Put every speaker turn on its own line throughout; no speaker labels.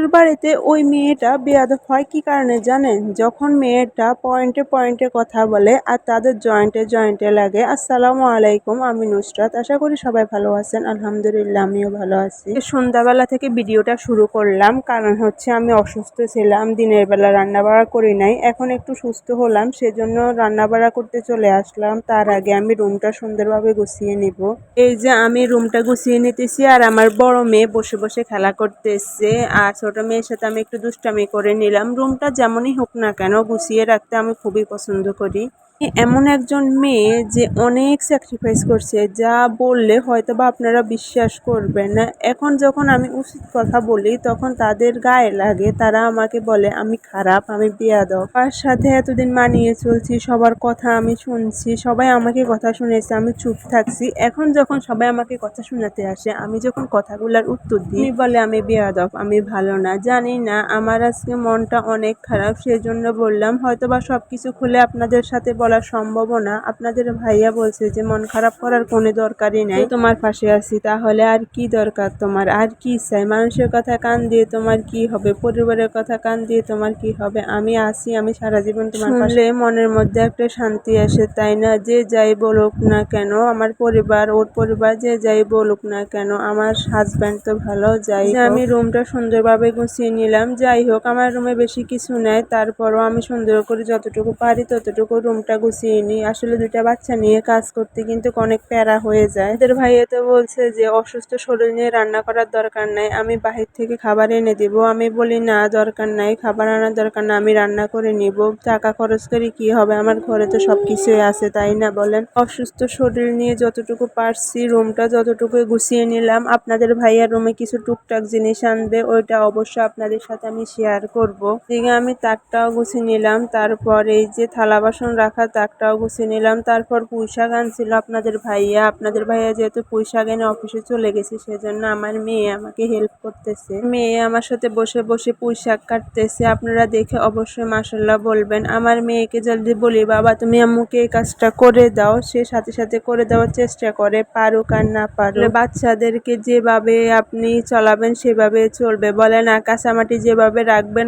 শ্বশুর বাড়িতে ওই মেয়েটা বেয়াদব হয় কি কারণে জানেন? যখন মেয়েটা পয়েন্টে পয়েন্টে কথা বলে আর তাদের জয়েন্টে জয়েন্টে লাগে, আসসালামু আলাইকুম, আমি নুসরাত। আশা করি সবাই ভালো আছেন। আলহামদুলিল্লাহ, আমিও ভালো আছি। সন্ধ্যাবেলা থেকে ভিডিওটা শুরু করলাম। কারণ হচ্ছে আমি অসুস্থ ছিলাম, দিনের বেলা রান্না বাড়া করি নাই। এখন একটু সুস্থ হলাম, সেজন্য রান্না বাড়া করতে চলে আসলাম। তার আগে আমি রুমটা সুন্দরভাবে গুছিয়ে নিব। এই যে আমি রুমটা গুছিয়ে নিতেছি আর আমার বড় মেয়ে বসে বসে খেলা করতেছে। আর ছোট মেয়ের সাথে আমি একটু দুষ্টামি করে নিলাম। রুমটা যেমনই হোক না কেন গুছিয়ে রাখতে আমি খুবই পছন্দ করি। এমন একজন মেয়ে যে অনেক স্যাক্রিফাইস করছে, যা বললে হয়তো বা আপনারা বিশ্বাস করবেন না। এখন যখন আমি উচিত কথা বলি, তখন তাদের গায়ে লাগে। তারা আমাকে বলে, আমি খারাপ, আমি বেয়াদব। তার সাথে এতদিন মানিয়ে চলছি, সবার কথা আমি শুনছি, সবাই আমাকে কথা শুনেছে, আমি চুপ থাকছি। এখন যখন সবাই আমাকে কথা শোনাতে আসে, আমি যখন কথাগুলোর উত্তর দিই বলে আমি বেয়াদব, আমি ভালো না, জানি না, আমার আজকে মনটা অনেক খারাপ। সেজন্য বললাম হয়তো বা সব কিছু খুলে আপনাদের সাথে বলা সম্ভবও না আপনাদের ভাইয়া বলছে যে মন খারাপ করার কোনো দরকারই নাই। তোমার পাশে আছি তাহলে আর কি দরকার তোমার? আর কি চাই মানুষের কথা কান দিয়ে তোমার কি হবে? পরিবারের কথা কান দিয়ে তোমার কি হবে? আমি আছি আমি সারা জীবন তোমার পাশে। মনের মধ্যে একটা শান্তি আসে তাই না? যে যাই বলুক না কেন আমার পরিবার ওর পরিবার যে যাই বলুক না কেন আমার হাজব্যান্ড তো ভালো যাই আমি রুমটা সুন্দরভাবে গুছিয়ে নিলাম যাই হোক আমার রুমে বেশি কিছু নেই তারপরও আমি সুন্দর করে যতটুকু পারি ততটুকু রুমটা গুছিয়ে নিই আসলে দুইটা বাচ্চা নিয়ে কাজ করতে কিন্তু অনেক প্যারা হয়ে যায়। এদের ভাইয়া তো বলছে যে, অসুস্থ শরীর নিয়ে রান্না করার দরকার নাই। আমি বাহির থেকে খাবার এনে দিব। আমি বলি, না, দরকার নাই। খাবার আনার দরকার না। আমি রান্না করে নিব। টাকা খরচ করে কি হবে? আমার ঘরে তো সব কিছুই আছে, তাই না বলেন? অসুস্থ শরীর নিয়ে যতটুকু পারছি, রুমটা যতটুকু গুছিয়ে নিলাম, আপনাদের ভাইয়ার রুমে কিছু টুকটাক জিনিস আনবে, ওইটা অবশ্য আপনাদের সাথে আমি শেয়ার করব। দিকে আমি তাকটাও গুছিয়ে নিলাম। তারপর এই যে থালা বাসন রাখা তাকটাও গুছিয়ে নিলাম। তারপর পুঁই শাক আনছিল আপনাদের ভাইয়া। আপনাদের ভাইয়া যেহেতু পুঁই শাক এনে অফিসে চলে গেছে সেজন্য আমার মেয়ে আমাকে হেল্প করতেছে। মেয়ে আমার সাথে বসে বসে পুঁই শাক কাটতেছে। আপনারা দেখে অবশ্যই মাসাল্লাহ বলবেন। আমার মেয়েকে জলদি বলি বাবা তুমি আম্মুকে এই কাজটা করে দাও। সে সাথে সাথে করে দেওয়ার চেষ্টা করে পারুক আর না পারুক। বাচ্চাদেরকে যেভাবে আপনি চলাবেন সেভাবে চলবে। বলে না কাঁচামাটি যেভাবে রাখবেন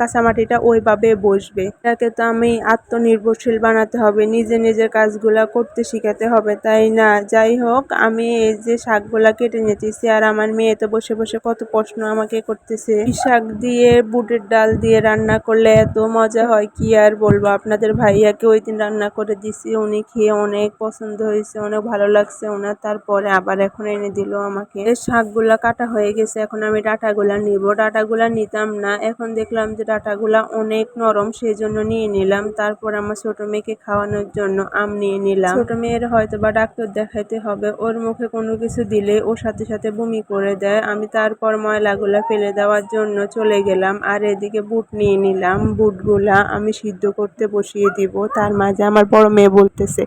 কাঁচামাটিটা ওইভাবে বসবে। এটাকে তো আমি আত্মনির্ভরশীল বানাতে হবে, নিজে নিজের কাজগুলা করতে শিখাতে হবে, তাই না? যাই হোক, আমি এই যে শাকগুলা কেটে নিতেছি আর আমার মেয়ে তো বসে বসে কত প্রশ্ন আমাকে করতেছে। শাক দিয়ে বুটের ডাল দিয়ে রান্না করলে এত মজা হয়, কি আর বলব? আপনাদের ভাইয়াকে ওই দিন রান্না করে দিছি, উনি খেয়ে অনেক পছন্দ হয়েছে, অনেক ভালো লাগছে ওনার তারপরে আবার এখন এনে দিল আমাকে। শাকগুলা কাটা হয়ে গেছে, এখন আমি ডাটাগুলা নিব। ডাটাগুলা নিতাম না, এখন দেখলাম যে ডাটাগুলা অনেক নরম সেই জন্য নিয়ে নিলাম। তারপর আমার ছোট মেয়েকে খাওয়ানোর জন্য আম নিয়ে নিলাম। ছোট মেয়ের হয়তো বা ডাক্তার দেখাইতে হবে, ওর মুখে কোনো কিছু দিলে ও সাথে সাথে বমি করে দেয়। আমি তারপর ময়লাগুলা ফেলে দেওয়ার জন্য চলে গেলাম, আর এদিকে বুট নিয়ে নিলাম। বুটগুলা আমি সিদ্ধ করতে বসিয়ে দিব, তার মাঝে আমার বড় মেয়ে বলতেছে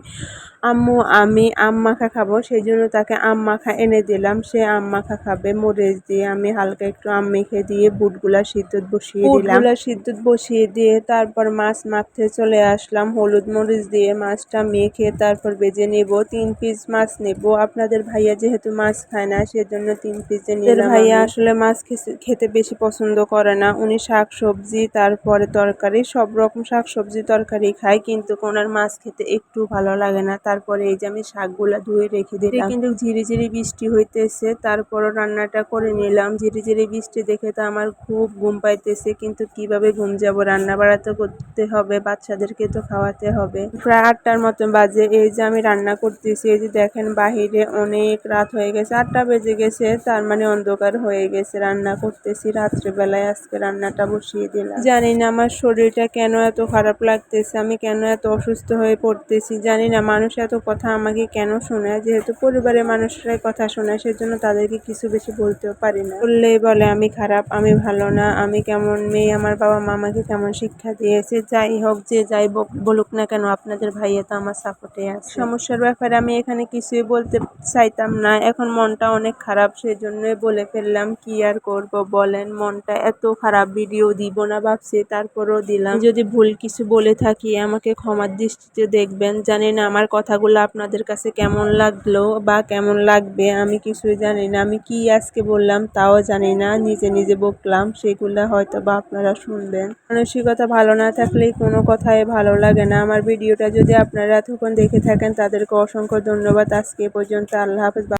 আম্মু আমি আম মাখা খাব সেই জন্য তাকে আম মাখা এনে দিলাম। সে আম মাখা খাবে মরিচ দিয়ে আমি হালকা একটু আম মেখে দিয়ে বুটগুলা সিদ্ধ বসিয়ে দিলাম। সিদ্ধ বসিয়ে দিয়ে তারপর মাছ মাখতে চলে আসলাম। হলুদ মরিচ দিয়ে মাছটা মেখে তারপর বেজে নেব। তিন পিস মাছ নেব। আপনাদের ভাইয়া যেহেতু মাছ খায় না সেজন্য তিন পিসে নিলাম ভাইয়া আসলে মাছ খেতে বেশি পছন্দ করে না। উনি শাক সবজি তারপরে তরকারি সব রকম শাক সবজি তরকারি খায় কিন্তু ওনার মাছ খেতে একটু ভালো লাগে না। তারপরে এই যে আমি শাকগুলা ধুয়ে রেখে দিলাম। কিন্তু ঝিরিঝিরি বৃষ্টি হইতেছে তারপরও রান্নাটা করে নিলাম। ঝিরিঝিরি বৃষ্টি দেখে তো আমার খুব ঘুম পাইতেছে কিন্তু কীভাবে ঘুম যাব? রান্না বাড়া তো করতে হবে বাচ্চাদেরকে তো খাওয়াতে হবে। প্রায় আটটার মতো বাজে এই যে আমি রান্না করতেছি এই যে দেখেন বাহিরে অনেক রাত হয়ে গেছে আটটা বেজে গেছে তার মানে অন্ধকার হয়ে গেছে রান্না করতেছি। রাত্রেবেলায় আজকে রান্নাটা বসিয়ে দিলাম। জানি না আমার শরীরটা কেন এত খারাপ লাগতেছে আমি কেন এত অসুস্থ হয়ে পড়তেছি জানি না মানুষ এত কথা আমাকে কেন শোনায়? যেহেতু পরিবারের মানুষরাই কথা শোনায়, সেজন্য তাদেরকে কিছু বেশি বলতেও পারি না। বললেই বলে, আমি খারাপ, আমি ভালো না, আমি কেমন মেয়ে, আমার বাবা মা আমাকে কেমন শিক্ষা দিয়েছে, যাই হোক, যে যাই বলুক না কেন, আপনাদের ভাইয়া তো আমার সাপোর্টে আছে। সমস্যার ব্যাপারে আমি এখানে কিছুই বলতে চাইতাম না। এখন মনটা অনেক খারাপ, সেজন্যই বলে ফেললাম, কি আর করব বলেন, মনটা এত খারাপ ভিডিও দিব না ভাবছি, তারপরও দিলাম। যদি ভুল কিছু বলে থাকি, আমাকে ক্ষমার দৃষ্টিতে দেখবেন জানি না আমার কথা কথাগুলো আপনাদের কাছে কেমন লাগল বা কেমন লাগবে আমি কিছুই জানি না। আমি কি আজকে বললাম তাও জানি না, নিজে নিজে বকলাম, সেগুলো হয়তো বা আপনারা শুনবেন। মানসিকতা ভালো না থাকলে কোনো কথাই ভালো লাগে না। আমার ভিডিওটা যদি আপনারা এতক্ষণ দেখে থাকেন, তাদেরকে অসংখ্য ধন্যবাদ। আজকে পর্যন্ত আল্লাহ হাফেজ।